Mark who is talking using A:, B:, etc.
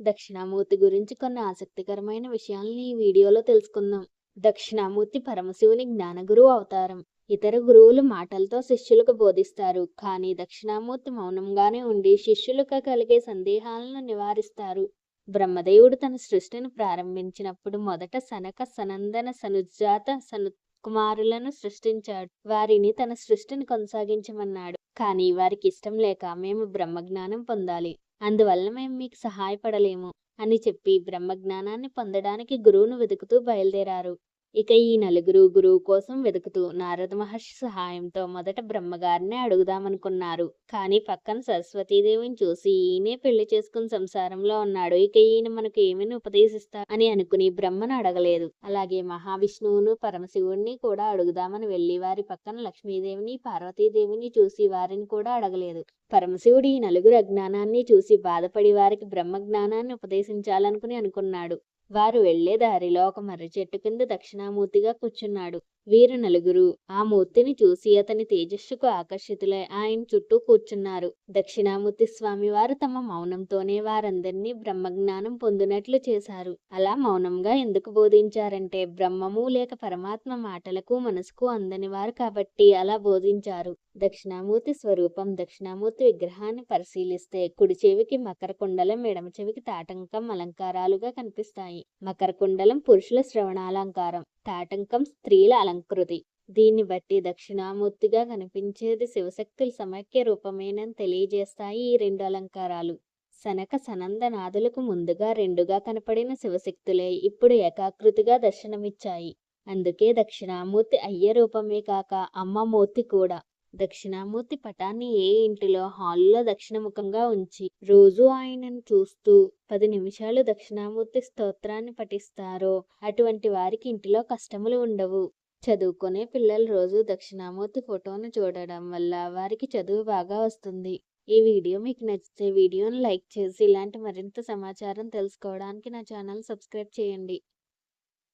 A: దక్షిణామూర్తి గురించి కొన్ని ఆసక్తికరమైన విషయాలను ఈ వీడియోలో తెలుసుకుందాం. దక్షిణామూర్తి పరమశివుని జ్ఞానగురువు అవతారం. ఇతర గురువులు మాటలతో శిష్యులకు బోధిస్తారు. కానీ దక్షిణామూర్తి మౌనంగానే ఉండి శిష్యులకు కలిగే సందేహాలను నివారిస్తారు. బ్రహ్మదేవుడు తన సృష్టిని ప్రారంభించినప్పుడు మొదట సనక సనందన సనుజాత సను కుమారులను సృష్టించాడు. వారిని తన సృష్టిని కొనసాగించమన్నాడు. కానీ వారికి ఇష్టం లేక మేము బ్రహ్మజ్ఞానం పొందాలి. అందువల్ల మేము మీకు సహాయపడలేము అని చెప్పి బ్రహ్మజ్ఞానాన్ని పొందడానికి గురువును వెతుకుతూ బయలుదేరారు. ఇక ఈ నలుగురు గురువు కోసం వెతుకుతూ నారద మహర్షి సహాయంతో మొదట బ్రహ్మగారినే అడుగుదామనుకున్నారు. కానీ పక్కన సరస్వతీదేవిని చూసి ఈయనే పెళ్ళి చేసుకుని సంసారంలో ఉన్నాడు. ఇక ఈయన మనకు ఏమని ఉపదేశిస్తా అని అనుకుని బ్రహ్మను అడగలేదు. అలాగే మహావిష్ణువును పరమశివుణ్ణి కూడా అడుగుదామని వెళ్ళి వారి పక్కన లక్ష్మీదేవిని పార్వతీదేవిని చూసి వారిని కూడా అడగలేదు. పరమశివుడు ఈ నలుగురు అజ్ఞానాన్ని చూసి బాధపడి వారికి బ్రహ్మ జ్ఞానాన్ని ఉపదేశించాలనుకుని అనుకున్నాడు. వారు వెళ్ళే దారిలో ఒక మర్రి చెట్టు కింద దక్షిణామూర్తిగా కూర్చున్నాడు. వీరు నలుగురు. ఆ మూర్తిని చూసి అతని తేజస్సుకు ఆకర్షితులై ఆయన చుట్టూ కూర్చున్నారు. దక్షిణామూర్తి స్వామి వారు తమ మౌనంతోనే వారందరినీ బ్రహ్మజ్ఞానం పొందినట్లు చేశారు. అలా మౌనంగా ఎందుకు బోధించారంటే బ్రహ్మము లేక పరమాత్మ మాటలకు మనసుకు అందని వారు కాబట్టి అలా బోధించారు. దక్షిణామూర్తి స్వరూపం దక్షిణామూర్తి విగ్రహాన్ని పరిశీలిస్తే కుడి చెవికి మకర కుండలం ఎడమ చెవికి తాటంకం అలంకారాలుగా కనిపిస్తాయి. మకర కుండలం పురుషుల శ్రవణాలంకారం. తాటంకం స్త్రీల అలంకృతి. దీన్ని బట్టి దక్షిణామూర్తిగా కనిపించేది శివశక్తుల సమైక్య రూపమేనని తెలియజేస్తాయి ఈ రెండు అలంకారాలు. సనక సనందనాథులకు ముందుగా రెండుగా కనపడిన శివశక్తులే ఇప్పుడు ఏకాకృతిగా దర్శనమిచ్చాయి. అందుకే దక్షిణామూర్తి అయ్య రూపమే కాక అమ్మమూర్తి కూడా. దక్షిణామూర్తి పటాన్ని ఏ ఇంటిలో హాల్లో దక్షిణముఖంగా ఉంచి రోజు ఆయనను చూస్తూ పది నిమిషాలు దక్షిణామూర్తి స్తోత్రాన్ని పఠిస్తారో అటువంటి వారికి ఇంటిలో కష్టములు ఉండవు. చదువుకునే పిల్లలు రోజు దక్షిణామూర్తి ఫోటోను చూడడం వల్ల వారికి చదువు బాగా వస్తుంది. ఈ వీడియో మీకు నచ్చితే వీడియోను లైక్ చేసి ఇలాంటి మరింత సమాచారం తెలుసుకోవడానికి నా ఛానల్ సబ్స్క్రైబ్ చేయండి.